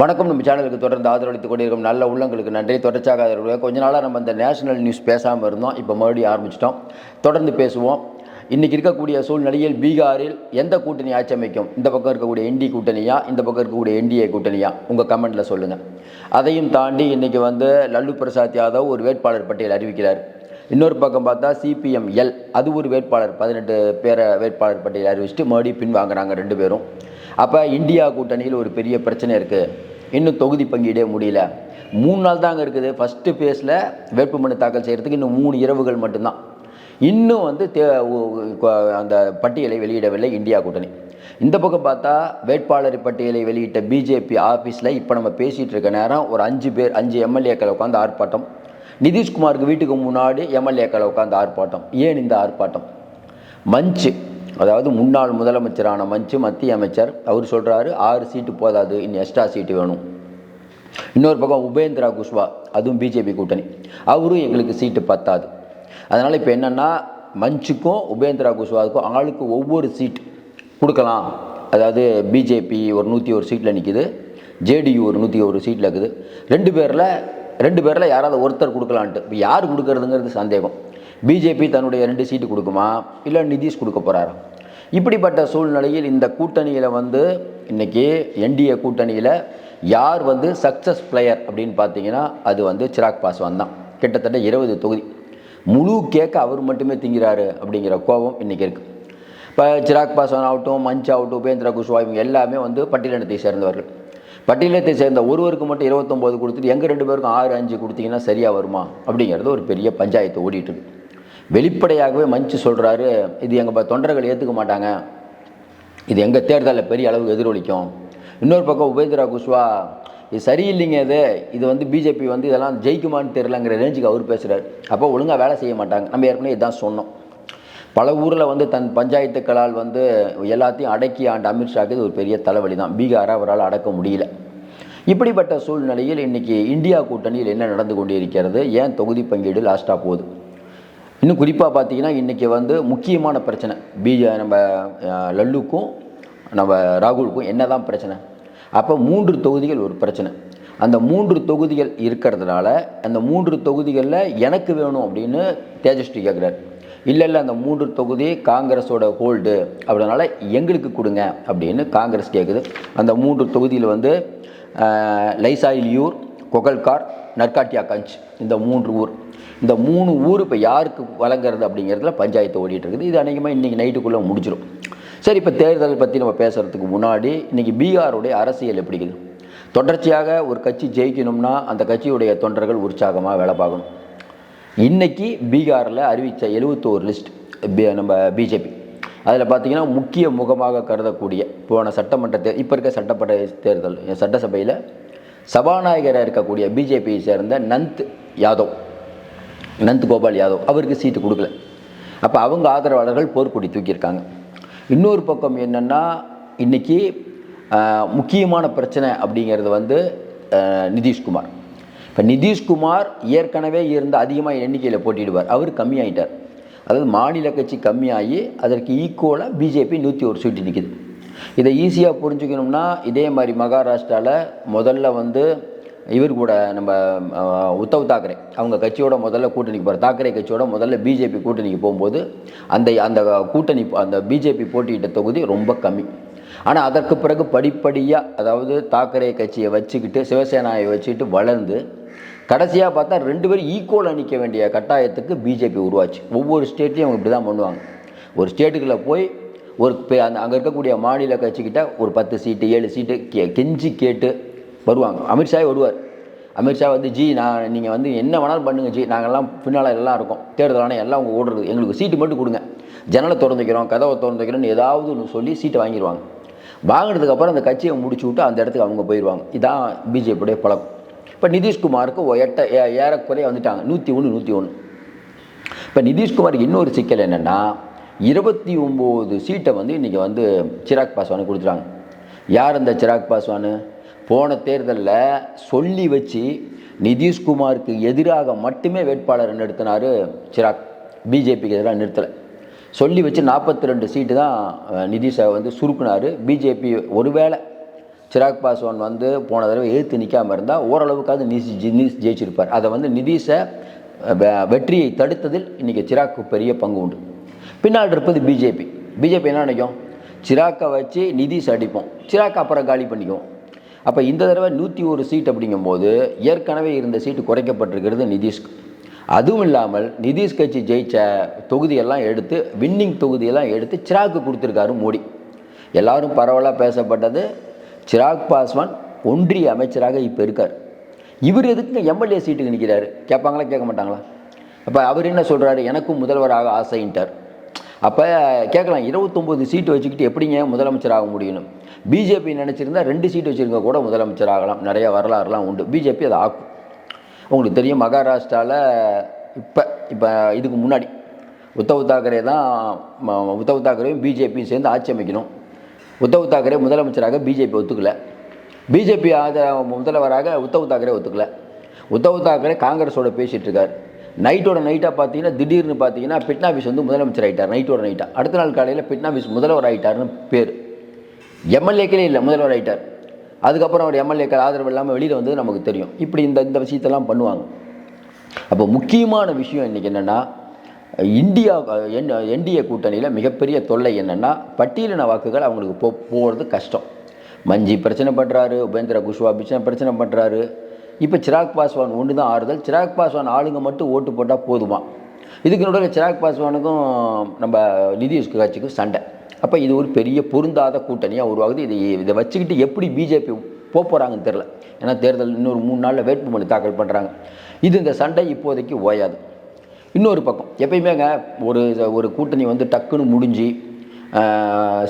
வணக்கம். நம்ம சேனலுக்கு தொடர்ந்து ஆதரவளித்துக் கொண்டிருக்கும் நல்ல உள்ளங்களுக்கு நன்றி. தொடர்ச்சியாக ஆதரவு கொஞ்ச நாளாக நம்ம இந்த நேஷனல் நியூஸ் பேசாமல் இருந்தோம். இப்போ மறுபடியும் ஆரம்பிச்சிட்டோம். தொடர்ந்து பேசுவோம். இன்றைக்கி இருக்கக்கூடிய சூழ்நிலையில் பீகாரில் எந்த கூட்டணி ஆட்சி அமைக்கும்? இந்த பக்கம் இருக்கக்கூடிய என்டி கூட்டணியா? இந்த பக்கம் இருக்கக்கூடிய என்டிஏ கூட்டணியா? உங்கள் கமெண்ட்டில் சொல்லுங்கள் அதையும் தாண்டி இன்றைக்கி வந்து லல்லு பிரசாத் யாதவ் ஒரு வேட்பாளர் பட்டியல் அறிவிக்கிறார். இன்னொரு பக்கம் பார்த்தா சிபிஎம் எல் அது ஒரு வேட்பாளர் பதினெட்டு பேரை வேட்பாளர் பட்டியல் அறிவிச்சுட்டு மறுபடியும் பின்வாங்குறாங்க ரெண்டு பேரும். அப்போ இந்தியா கூட்டணியில் ஒரு பெரிய பிரச்சனை இருக்குது இன்னும் தொகுதி பங்கீடே முடியல. மூணு நாள் தாங்க இருக்குது. ஃபஸ்ட்டு ஃபேஸில் வேட்புமனு தாக்கல் செய்கிறதுக்கு இன்னும் மூணு இரவுகள் மட்டும்தான். இன்னும் வந்து தே அந்த பட்டியலை வெளியிடவில்லை இந்தியா கூட்டணி. இந்த பக்கம் பார்த்தா வேட்பாளர் பட்டியலை வெளியிட்ட பிஜேபி ஆஃபீஸில் இப்போ நம்ம பேசிகிட்டு இருக்க நேரம் ஒரு அஞ்சு பேர் அஞ்சு எம்எல்ஏக்கள் உட்காந்து ஆர்ப்பாட்டம். நிதிஷ்குமாருக்கு வீட்டுக்கு முன்னாடி எம்எல்ஏக்கள் உட்காந்து ஆர்ப்பாட்டம். ஏன் இந்த ஆர்ப்பாட்டம்? மஞ்சு. அதாவது முன்னாள் முதலமைச்சரான மஞ்சு மத்திய அமைச்சர் அவர் சொல்கிறாரு ஆறு சீட்டு போதாது இன்னும் எக்ஸ்ட்ரா சீட்டு வேணும். இன்னொரு பக்கம் உபேந்திரா குஷ்வா அதுவும் பிஜேபி கூட்டணி. அவரும் எங்களுக்கு சீட்டு பத்தாது. அதனால் இப்போ என்னென்னா மஞ்சுக்கும் உபேந்திரா குஷ்வாவுக்கும் ஆளுக்கு ஒவ்வொரு சீட் கொடுக்கலாம். அதாவது பிஜேபி ஒரு நூற்றி ஒரு சீட்டில் நிற்கிது ஜேடியு ஒரு நூற்றி ஒரு சீட்டில் இருக்குது. ரெண்டு பேரில் ரெண்டு பேரில் யாராவது ஒருத்தர் கொடுக்கலான்ட்டு. இப்போ யார் கொடுக்கறதுங்கிறது சந்தேகம். பிஜேபி தன்னுடைய ரெண்டு சீட்டு கொடுக்குமா? இல்லை நிதிஷ் கொடுக்க போகிறாரா இப்படிப்பட்ட சூழ்நிலையில் இந்த கூட்டணியில் வந்து இன்றைக்கி என்டிஏ கூட்டணியில் யார் வந்து சக்ஸஸ் பிளேயர் அப்படின்னு பார்த்தீங்கன்னா அது வந்து சிராக் பாஸ்வான் தான். கிட்டத்தட்ட இருபது தொகுதி. முழு கேட்க அவர் மட்டுமே திங்கிறாரு அப்படிங்கிற கோபம் இன்றைக்கி இருக்குது இப்போ சிராக் பாஸ்வான் ஆகட்டும் மஞ்ச் ஆகட்டும் உபேந்திரா குஷ்வா இவங்க எல்லாமே வந்து பட்டியலினத்தை சேர்ந்தவர்கள். பட்டியலத்தை சேர்ந்த ஒருவருக்கு மட்டும் இருபத்தொம்போது கொடுத்துட்டு எங்கள் ரெண்டு பேருக்கும் ஆறு அஞ்சு கொடுத்தீங்கன்னா சரியாக வருமா? அப்படிங்கிறது ஒரு பெரிய பஞ்சாயத்து ஓடிட்டு இருக்கு. வெளிப்படையாகவே மஞ்சு சொல்கிறாரு இது எங்கள் தொண்டர்கள் ஏற்றுக்க மாட்டாங்க. இது எங்கள் தேர்தலில் பெரிய அளவு எதிரொலிக்கும். இன்னொரு பக்கம் உபேந்திரா குஷ்வா இது சரியில்லைங்க இது. இது வந்து பிஜேபி வந்து இதெல்லாம் ஜெயிக்குமான்னு தெரிலங்கிற ரேஞ்சுக்கு அவர் பேசுகிறார் அப்போ ஒழுங்காக வேலை செய்ய மாட்டாங்க. நம்ம ஏற்கனவே இதான் சொன்னோம். பல ஊரில் வந்து தன் பஞ்சாயத்துக்களால் வந்து எல்லாத்தையும் அடக்கி ஆண்டு அமித்ஷாக்கு இது ஒரு பெரிய தலைவலி தான். பீகாரை அவரால் அடக்க முடியல. இப்படிப்பட்ட சூழ்நிலையில் இன்றைக்கி இந்தியா கூட்டணியில் என்ன நடந்து கொண்டிருக்கிறது? ஏன் தொகுதி பங்கீடு லாஸ்ட்டாக போகுது? இன்னும் குறிப்பாக பார்த்தீங்கன்னா இன்றைக்கி வந்து முக்கியமான பிரச்சனை. பிஜே நம்ம லல்லுக்கும் நம்ம ராகுலுக்கும் என்ன தான் பிரச்சனை? அப்போ மூன்று தொகுதிகள் ஒரு பிரச்சனை. அந்த மூன்று தொகுதிகள் இருக்கிறதுனால அந்த மூன்று தொகுதிகளில் எனக்கு வேணும் அப்படின்னு தேஜஸ்வி கேட்குறாரு இல்லை இல்லை அந்த மூன்று தொகுதி காங்கிரஸோட ஹோல்டு. அப்படினால எங்களுக்கு கொடுங்க அப்படின்னு காங்கிரஸ் கேட்குது அந்த மூன்று தொகுதியில் வந்து லைசாயிலியூர் கொகல்கார் நற்காட்டியா கஞ்ச். இந்த மூன்று ஊர். இந்த மூணு ஊர் இப்போ யாருக்கு வழங்குறது அப்படிங்கிறதுல பஞ்சாயத்து ஓடிட்டு இருக்குது இது அநேகமாக இன்றைக்கி நைட்டுக்குள்ளே முடிச்சிடும் சரி இப்போ தேர்தல் பற்றி நம்ம பேசுகிறதுக்கு முன்னாடி இன்றைக்கி பீகாருடைய அரசியல் எப்படி இருக்குது? தொடர்ச்சியாக ஒரு கட்சி ஜெயிக்கணும்னா அந்த கட்சியுடைய தொண்டர்கள் உற்சாகமாக வேலை பார்க்கணும். இன்னைக்கு பீகாரில் அறிவித்த எழுபத்தோரு லிஸ்ட் நம்ம பிஜேபி. அதில் பார்த்தீங்கன்னா முக்கிய முகமாக கருதக்கூடிய போன சட்டமன்ற தே இப்போ இருக்க சட்டப்பட்ட தேர்தல் சட்டசபையில் சபாநாயகராக இருக்கக்கூடிய பிஜேபியை சேர்ந்த நந்த் யாதவ். நந்த் கோபால் யாதவ் அவருக்கு சீட்டு கொடுக்கல. அப்போ அவங்க ஆதரவாளர்கள் போர்க்கொடி தூக்கியிருக்காங்க. இன்னொரு பக்கம் என்னென்னா இன்றைக்கி முக்கியமான பிரச்சனை அப்படிங்கிறது வந்து நிதிஷ்குமார். இப்போ நிதிஷ்குமார் ஏற்கனவே இருந்த அதிகமாக எண்ணிக்கையில் போட்டிடுவார் அவர் கம்மியாயிட்டார். அதாவது மாநில கட்சி கம்மியாகி அதற்கு ஈக்குவலாக பிஜேபி நூற்றி ஒரு சீட்டு நிற்கிது இதை ஈஸியாக புரிஞ்சுக்கணும்னா இதே மாதிரி மகாராஷ்டிராவில் முதல்ல வந்து இவர் கூட நம்ம உத்தவ் தாக்கரே அவங்க கட்சியோட முதல்ல கூட்டணிக்கு போகிற தாக்கரே கட்சியோட முதல்ல பிஜேபி கூட்டணிக்கு போகும்போது அந்த அந்த கூட்டணி அந்த பிஜேபி போட்டியிட்ட தொகுதி ரொம்ப கம்மி. ஆனால் அதற்கு பிறகு படிப்படியாக அதாவது தாக்கரே கட்சியை வச்சுக்கிட்டு சிவசேனாவை வச்சுக்கிட்டு வளர்ந்து கடைசியாக பார்த்தா ரெண்டு பேரும் ஈக்குவலாக நிற்க வேண்டிய கட்டாயத்துக்கு பிஜேபி உருவாச்சு. ஒவ்வொரு ஸ்டேட்லையும் அவங்க இப்படி தான் பண்ணுவாங்க. ஒரு ஸ்டேட்டுக்குள்ளே போய் ஒரு அந்த அங்கே இருக்கக்கூடிய மாநில கட்சிக்கிட்ட ஒரு பத்து சீட்டு ஏழு சீட்டு கெ கெஞ்சி கேட்டு வருவாங்க. அமித்ஷாவே வருவார். அமித்ஷா வந்து ஜி நான் நீங்கள் வந்து என்ன வேணாலும் பண்ணுங்கள் ஜி. நாங்கள்லாம் பின்னால் எல்லாம் இருக்கோம். தேர்தல் எல்லாம் அவங்க ஓடுறது. எங்களுக்கு சீட்டு மட்டும் கொடுங்க. ஜன்னலை திறந்து வைக்கிறோம் கதவை திறந்து வைக்கிறோம்னு ஏதாவது ஒன்று சொல்லி சீட்டை வாங்கிடுவாங்க. வாங்கினதுக்கப்புறம் அந்த கட்சியை முடிச்சு விட்டு அந்த இடத்துக்கு அவங்க போயிடுவாங்க. இதான் பிஜேபியுடைய பழக்கம் இப்போ நிதிஷ்குமாருக்கு எட்ட ஏறக்குறைய வந்துட்டாங்க. நூற்றி ஒன்று நூற்றி ஒன்று இப்போ நிதிஷ்குமாருக்கு இன்னொரு சிக்கல் என்னென்னா இருபத்தி ஒம்பது சீட்டை வந்து இன்றைக்கி வந்து சிராக் பாஸ்வானுக்கு கொடுத்துட்டாங்க. யார் அந்த சிராக் பாஸ்வானு? போன தேர்தலில் சொல்லி வச்சு நிதிஷ்குமாருக்கு எதிராக மட்டுமே வேட்பாளர் நிறுத்தினார் சிராக். பிஜேபிக்கு எதிராக நிறுத்தலை. சொல்லி வச்சு நாற்பத்தி ரெண்டு சீட்டு தான் நிதிஷை வந்து சுருக்குனார். பிஜேபி ஒருவேளை சிராக் பாஸ்வான் வந்து போன தடவை எதிர்த்து நிற்காமல் இருந்தால் ஓரளவுக்காவது நிதிஷ் ஜி- நிதிஷ் ஜெயிச்சிருப்பார். அதை வந்து நிதிஷை வெற்றியை தடுத்ததில் இன்றைக்கி சிராக்கு பெரிய பங்கு உண்டு. பின்னால் இருப்பது பிஜேபி. பிஜேபி என்ன நினைக்கும்? சிராக்கை வச்சு நிதிஷ் அடிப்போம். சிராக் அப்புறம் காலி பண்ணிக்குவோம். அப்போ இந்த தடவை நூற்றி ஒரு சீட் அப்படிங்கும்போது ஏற்கனவே இருந்த சீட்டு குறைக்கப்பட்டிருக்கிறது நிதிஷ்க்கு அதுவும் இல்லாமல் நிதிஷ் கட்சி ஜெயிச்ச தொகுதியெல்லாம் எடுத்து வின்னிங் தொகுதியெல்லாம் எடுத்து சிராக்கு கொடுத்துருக்காரு மோடி. எல்லாரும் பரவலாக பேசப்பட்டது. சிராக் பாஸ்வான் ஒன்றிய அமைச்சராக இப்போ இருக்கார். இவர் எதுக்கு எம்எல்ஏ சீட்டுக்கு நிற்கிறாரு கேட்பாங்களா கேட்க மாட்டாங்களா? அப்போ அவர் என்ன சொல்கிறாரு எனக்கும் முதல்வராக ஆசைன்ட்டார். அப்போ கேட்கலாம் இருபத்தொம்போது சீட்டு வச்சுக்கிட்டு எப்படிங்க முதலமைச்சர் ஆக முடியணும் பிஜேபி நினச்சிருந்தா ரெண்டு சீட்டு வச்சுருக்க கூட முதலமைச்சர் ஆகலாம் நிறைய வரலாறுலாம் உண்டு. பிஜேபி அதை ஆக்கும். உங்களுக்கு தெரியும் மகாராஷ்டிராவில் இப்போ இப்போ இதுக்கு முன்னாடி உத்தவ் தாக்கரே தான் உத்தவ் தாக்கரேயும் பிஜேபியும் சேர்ந்து ஆட்சி அமைக்கணும். உத்தவ் தாக்கரே முதலமைச்சராக பிஜேபி ஒத்துக்கல. பிஜேபி ஆதரவு முதல்வராக உத்தவ் தாக்கரே ஒத்துக்கல. உத்தவ் தாக்கரே காங்கிரஸோட பேசிகிட்டு இருக்கார். நைட்டோட நைட்டாக பார்த்தீங்கன்னா திடீர்னு பார்த்தீங்கன்னா பிட்னாபிஸ் வந்து முதலமைச்சர் ஆகிட்டார் நைட்டோட நைட்டாக அடுத்த நாள் காலையில் பிட்னாபிஸ் முதல்வர் ஆகிட்டார்னு பேர். எம்எல்ஏக்களே இல்லை முதல்வர் ஆகிட்டார் அதுக்கப்புறம் அவர் எம்எல்ஏக்கள் ஆதரவு இல்லாமல் வெளியில் வந்தது நமக்கு தெரியும். இப்படி இந்த இந்த விஷயத்தெல்லாம் பண்ணுவாங்க. அப்போ முக்கியமான விஷயம் இன்றைக்கி என்னென்னா இந்தியா என் என்டிஏ கூட்டணியில் மிகப்பெரிய தொல்லை என்னென்னா பட்டியலின வாக்குகள் அவங்களுக்கு போ போகிறது கஷ்டம். மஞ்சி பிரச்சனை பண்ணுறாரு உபேந்திர குஷ்வா பிரச்சனை பிரச்சனை பண்ணுறாரு இப்போ சிராக் பாஸ்வான் ஒன்று தான் ஆறுதல். சிராக் பாஸ்வான் ஆளுங்க மட்டும் ஓட்டு போட்டால் போதுமா? இதுக்கு நடுவில் சிராக் பாஸ்வானுக்கும் நம்ம நிதிஷ் கட்சிக்கும் சண்டை. அப்போ இது ஒரு பெரிய பொருந்தாத கூட்டணியாக உருவாகுது. இதை இதை வச்சுக்கிட்டு எப்படி பிஜேபி போக போகிறாங்கன்னு தெரில ஏன்னா தேர்தல் இன்னொரு மூணு நாளில் வேட்புமனு தாக்கல் பண்ணுறாங்க இது இந்த சண்டை இப்போதைக்கு ஓயாது. இன்னொரு பக்கம் எப்பயுமேங்க ஒரு ஒரு கூட்டணி வந்து டக்குன்னு முடிஞ்சு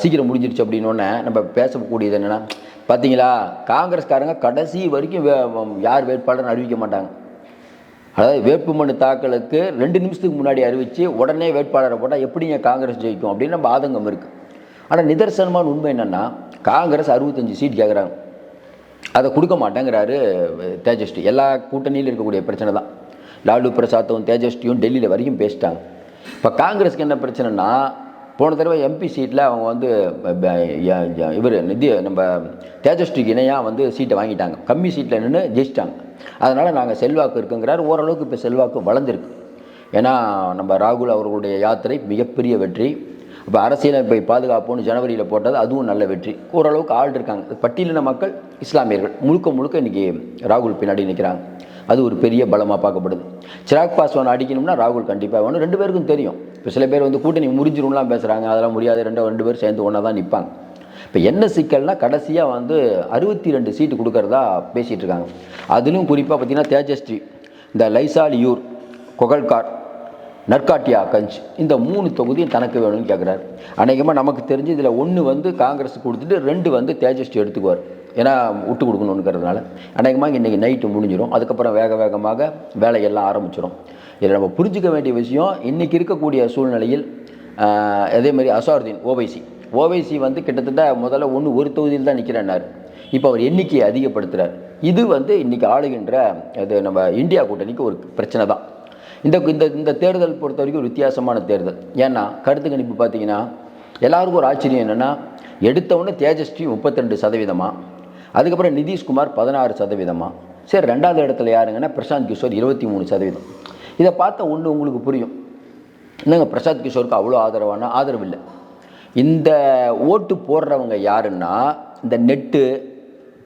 சீக்கிரம் முடிஞ்சிருச்சு அப்படின்னோடனே நம்ம பேசக்கூடியது என்னென்னா பார்த்தீங்களா காங்கிரஸ்காரங்க கடைசி வரைக்கும் வே- யார் வேட்பாளர்னு அறிவிக்க மாட்டாங்க. அதாவது வேட்புமனு தாக்கலுக்கு ரெண்டு நிமிஷத்துக்கு முன்னாடி அறிவித்து உடனே வேட்பாளரை போட்டால் எப்படிங்க காங்கிரஸ் ஜெயிக்கும் அப்படின்னு நம்ம ஆதங்கம் இருக்குது ஆனால் நிதர்சனமான உண்மை என்னென்னா காங்கிரஸ் அறுபத்தஞ்சு சீட் கேட்குறாங்க அதை கொடுக்க மாட்டேங்கிறாரு தேஜஸ்வி. எல்லா கூட்டணியிலும் இருக்கக்கூடிய பிரச்சனை தான். லாலு பிரசாத்தும் தேஜஸ்வியும் டெல்லியில் வரைக்கும் பேசிட்டாங்க. இப்போ காங்கிரஸ்க்கு என்ன பிரச்சனைனா போன தடவை எம்பி சீட்டில் அவங்க வந்து இவர் நிதி நம்ம தேஜஸ்விக்கு இணையாக வந்து சீட்டை வாங்கிட்டாங்க. கம்மி சீட்டில் நின்று ஜெயிச்சிட்டாங்க. அதனால் நாங்கள் செல்வாக்கு இருக்குங்கிறார். ஓரளவுக்கு இப்போ செல்வாக்கு வளர்ந்துருக்கு. ஏன்னா நம்ம ராகுல் அவர்களுடைய யாத்திரை மிகப்பெரிய வெற்றி. இப்போ அரசியலமைப்பை பாதுகாப்புன்னு ஜனவரியில் போட்டது அதுவும் நல்ல வெற்றி. ஓரளவுக்கு ஆள் இருக்காங்க. பட்டியலின மக்கள் இஸ்லாமியர்கள். முழுக்க முழுக்க இன்றைக்கி ராகுல் பின்னாடி நிற்கிறாங்க அது ஒரு பெரிய பலமாக பார்க்கப்படுது. சிராக் பாஸ்வான் அடிக்கணும்னா ராகுல் கண்டிப்பாக வேணும். ரெண்டு பேருக்கும் தெரியும். இப்போ சில பேர் வந்து கூட்டணி முறிஞ்சிரும்லாம் பேசுகிறாங்க அதெல்லாம் முடியாது. ரெண்டு ரெண்டு பேர் சேர்ந்து ஒன்றா தான் நிற்பாங்க இப்போ என்ன சிக்கல்னா கடைசியாக வந்து அறுபத்தி ரெண்டு சீட்டு கொடுக்கறதா பேசிகிட்டு இருக்காங்க. அதிலும் குறிப்பாக பார்த்தீங்கன்னா தேஜஸ்வி இந்த லைசாலியூர் கொகல்கார் நற்காட்டியா கஞ்ச் இந்த மூணு தொகுதியும் தனக்கு வேணும்னு கேட்குறாரு அநேகமாக நமக்கு தெரிஞ்சு இதில் ஒன்று வந்து காங்கிரஸ் கொடுத்துட்டு ரெண்டு வந்து தேஜஸ்வி எடுத்துக்குவார். ஏன்னா விட்டு கொடுக்கணுங்கிறதுனால அநேகமாக இன்றைக்கி நைட்டு முடிஞ்சிடும் அதுக்கப்புறம் வேக வேகமாக வேலையெல்லாம் ஆரம்பிச்சிடும் இதில் நம்ம புரிஞ்சுக்க வேண்டிய விஷயம் இன்றைக்கி இருக்கக்கூடிய சூழ்நிலையில் அதேமாதிரி அதே மாதிரி அசாருதீன் ஓவைசி ஓவைசி வந்து கிட்டத்தட்ட முதல்ல ஒன்று ஒரு தொகுதியில் தான் நிற்கிறேன்னார் இப்போ அவர் எண்ணிக்கையை அதிகப்படுத்துகிறார் இது வந்து இன்றைக்கி ஆளுகின்ற அது நம்ம இந்தியா கூட்டணிக்கு ஒரு பிரச்சனை தான். இந்த இந்த இந்த தேர்தல் பொறுத்த வரைக்கும் ஒரு வித்தியாசமான தேர்தல். ஏன்னா கருத்து கணிப்பு பார்த்தீங்கன்னா எல்லாருக்கும் ஒரு ஆச்சரியம் என்னென்னா எடுத்தவுடனே தேஜஸ்வி முப்பத்தி ரெண்டு சதவீதமாக அதுக்கப்புறம் நிதிஷ்குமார் பதினாறு சதவீதமாக சரி ரெண்டாவது இடத்துல யாருங்கன்னா பிரசாந்த் கிஷோர் இருபத்தி மூணு சதவீதம். இதை பார்த்த ஒன்று உங்களுக்கு புரியும். என்னங்க பிரசாந்த் கிஷோருக்கு அவ்வளோ ஆதரவான? ஆதரவு இல்லை. இந்த ஓட்டு போடுறவங்க யாருன்னா இந்த நெட்டு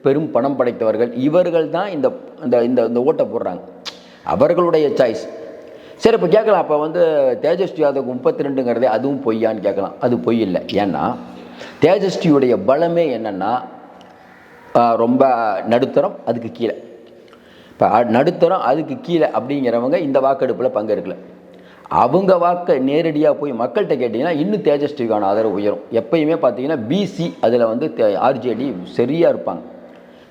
பெரும் பணம் படைத்தவர்கள் இவர்கள் தான் இந்த இந்த இந்த இந்த ஓட்டை போடுறாங்க. அவர்களுடைய சாய்ஸ் சரி இப்போ கேட்கலாம். அப்போ வந்து தேஜஸ்வி யாதவ் முப்பத்தி ரெண்டுங்கிறதே அதுவும் பொய்யான்னு கேட்கலாம். அது பொய் இல்லை. ஏன்னா தேஜஸ்வியுடைய பலமே என்னென்னா ரொம்ப நடுத்தரம் அதுக்கு கீழே. இப்போ நடுத்தரம் அதுக்கு கீழே அப்படிங்கிறவங்க இந்த வாக்கெடுப்பில் பங்கெடுக்கல. அவங்க வாக்கை நேரடியாக போய் மக்கள்கிட்ட கேட்டிங்கன்னா இன்னும் தேஜஸ்விக்கான ஆதரவு உயரும். எப்பயுமே பார்த்தீங்கன்னா பிசி அதில் வந்து ஆர்ஜேடி சரியாக இருப்பாங்க.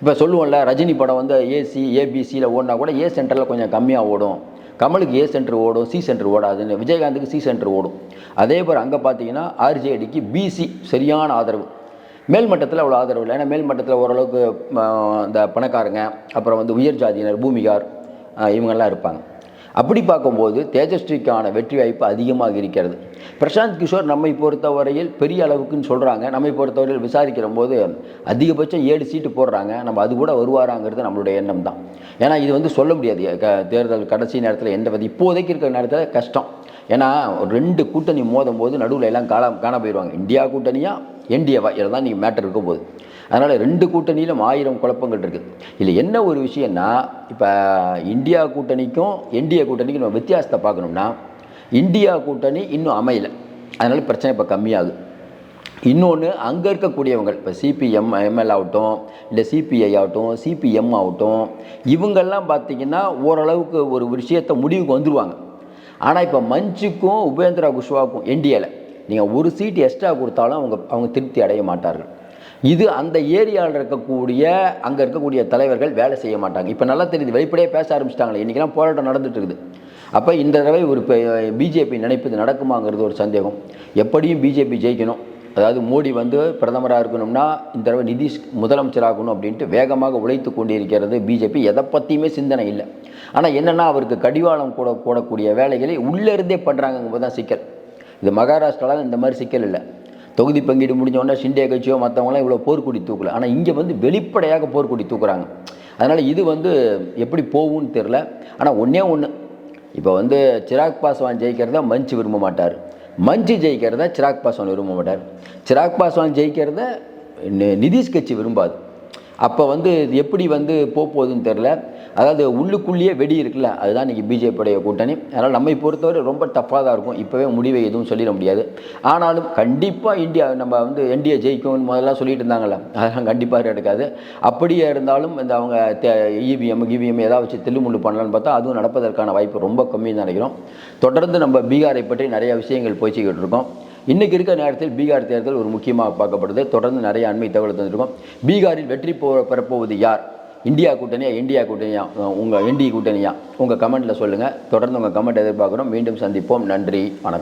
இப்போ சொல்லுவோம்ல ரஜினி படம் வந்து ஏசி ஏபிசியில் ஓடினா கூட ஏ சென்டரில் கொஞ்சம் கம்மியாக ஓடும். கமலுக்கு ஏ சென்டர் ஓடும் சி சென்டர் ஓடாதுன்னு விஜயகாந்துக்கு சி சென்டர் ஓடும். அதே போல் அங்கே பார்த்தீங்கன்னா ஆர்ஜேடிக்கு பிசி சரியான ஆதரவு. மேல்மட்டத்தில் அவ்வளோ ஆதரவு இல்லை. ஏன்னா மேல்மட்டத்தில் ஓரளவுக்கு இந்த பணக்காரங்க அப்புறம் வந்து உயர் ஜாதியினர் பூமிகார் இவங்கெல்லாம் இருப்பாங்க. அப்படி பார்க்கும்போது தேஜஸ்விக்கான வெற்றி வாய்ப்பு அதிகமாக இருக்கிறது. பிரசாந்த் கிஷோர் நம்மை பொறுத்தவரையில் பெரிய அளவுக்குன்னு சொல்கிறாங்க நம்மை பொறுத்தவரையில் விசாரிக்கிற போது அதிகபட்சம் ஏழு சீட்டு போடுறாங்க. நம்ம அது கூட வருவாராங்கிறது நம்மளுடைய எண்ணம் தான். ஏன்னா இது வந்து சொல்ல முடியாது. க தேர்தல் கடைசி நேரத்தில் எந்த வித இப்போதைக்கு இருக்கிற நேரத்தில் கஷ்டம். ஏன்னா ஒரு ரெண்டு கூட்டணி மோதும் போது நடுவில் எல்லாம் காண காண போயிடுவாங்க இந்தியா கூட்டணியாக என்டிஏவா இதெல்லாம் நீங்கள் மேட்டர் இருக்கும் போது. அதனால் ரெண்டு கூட்டணியிலும் ஆயிரம் குழப்பங்கள் இருக்குது. இதில் என்ன ஒரு விஷயம்னா இப்போ இந்தியா கூட்டணிக்கும் என்டிஏ கூட்டணிக்கும் நம்ம வித்தியாசத்தை பார்க்கணும்னா இந்தியா கூட்டணி இன்னும் அமையலை. அதனால் பிரச்சனை இப்போ கம்மியாகுது. இன்னொன்று அங்கே இருக்கக்கூடியவங்க இப்போ சிபிஎம் எம்எல் ஆகட்டும் இல்லை சிபிஐ ஆகட்டும் சிபிஎம் ஆகட்டும் இவங்கெல்லாம் பார்த்தீங்கன்னா ஓரளவுக்கு ஒரு விஷயத்தை முடிவுக்கு வந்துடுவாங்க ஆனால் இப்போ மஞ்சுக்கும் உபேந்திரா குஷ்வாவுக்கும் என்டிஏல நீங்கள் ஒரு சீட் எக்ஸ்ட்ரா கொடுத்தாலும் அவங்க அவங்க திருப்தி அடைய மாட்டார்கள். இது அந்த ஏரியாவில் இருக்கக்கூடிய அங்கே இருக்கக்கூடிய தலைவர்கள் வேலை செய்ய மாட்டாங்க. இப்போ நல்லா தெரியுது வெளிப்படையாக பேச ஆரம்பிச்சிட்டாங்களே இன்றைக்கெல்லாம் போராட்டம் நடந்துட்டு இருக்குது. அப்போ இந்த தடவை ஒரு பிஜேபி நினைப்பது நடக்குமாங்கிறது ஒரு சந்தேகம். எப்படியும் பிஜேபி ஜெயிக்கணும். அதாவது மோடி வந்து பிரதமராக இருக்கணும்னா இந்த தடவை நிதிஷ் முதலமைச்சராகணும் அப்படின்ட்டு வேகமாக உழைத்து கொண்டிருக்கிறது பிஜேபி. எதை பற்றியுமே சிந்தனை இல்லை. ஆனால் என்னென்னா அவருக்கு கடிவாளம் கூட போடக்கூடிய வேலைகளை உள்ளே இருந்தே பண்ணுறாங்கங்கும்போது தான் சிக்கல். இது மகாராஷ்டிராவில் இந்த மாதிரி சிக்கல் இல்லை. தொகுதி பங்கீடு முடிஞ்ச உடனே கட்சியோ மற்றவங்களாம் இவ்வளோ போர்க்குடி தூக்கல. ஆனால் இங்கே வந்து வெளிப்படையாக போர்க்குடி தூக்குறாங்க. அதனால் இது வந்து எப்படி போகும்னு தெரில ஆனால் ஒன்றே ஒன்று இப்போ வந்து சிராக் பாஸ்வான் ஜெயிக்கிறத மஞ்சு விரும்ப மாட்டார். மஞ்சு ஜெயிக்கிறத சிராக் பாஸ்வான் விரும்ப மாட்டார். சிராக் பாஸ்வான் ஜெயிக்கிறத நி- நிதிஷ் கட்சி விரும்பாது. அப்போ வந்து இது எப்படி வந்து போக போகுதுன்னு தெரில அதாவது உள்ளுக்குள்ளேயே வெடி இருக்குல்ல அதுதான் இன்றைக்கி பிஜேபியுடைய கூட்டணி. அதனால் நம்மை பொறுத்தவரை ரொம்ப டஃப்பாக தான் இருக்கும். இப்போவே முடிவை எதுவும் சொல்லிட முடியாது. ஆனாலும் கண்டிப்பாக இந்தியா நம்ம வந்து என்டிஏ ஜெயிக்கும்னு முதல்ல சொல்லிட்டு இருந்தாங்கல்ல அதெல்லாம் கண்டிப்பாக எடுக்காது அப்படியே இருந்தாலும் இந்த அவங்க இவிஎம் கிவிஎம் ஏதாவது வச்சு தில்லுமுள்ளு பண்ணலான்னு பார்த்தா அதுவும் நடப்பதற்கான வாய்ப்பு ரொம்ப கம்மின்னு நினைக்கிறோம். தொடர்ந்து நம்ம பீகாரை பற்றி நிறைய விஷயங்கள் போய்ச்சிக்கிட்டு இருக்கோம். இன்றைக்கி இருக்க நேரத்தில் பீகார் தேர்தல் ஒரு முக்கியமாக பார்க்கப்படுது. தொடர்ந்து நிறைய அண்மை தகவல் தந்திருக்கோம். பீகாரில் வெற்றி போ பெறப்போவது யார்? இந்தியா கூட்டணியா இந்தியா கூட்டணியா உங்கள் என்டி கூட்டணியா? உங்கள் கமெண்ட்டில் சொல்லுங்கள் தொடர்ந்து உங்கள் கமெண்ட் எதிர்பார்க்குறோம். மீண்டும் சந்திப்போம். நன்றி. வணக்கம்.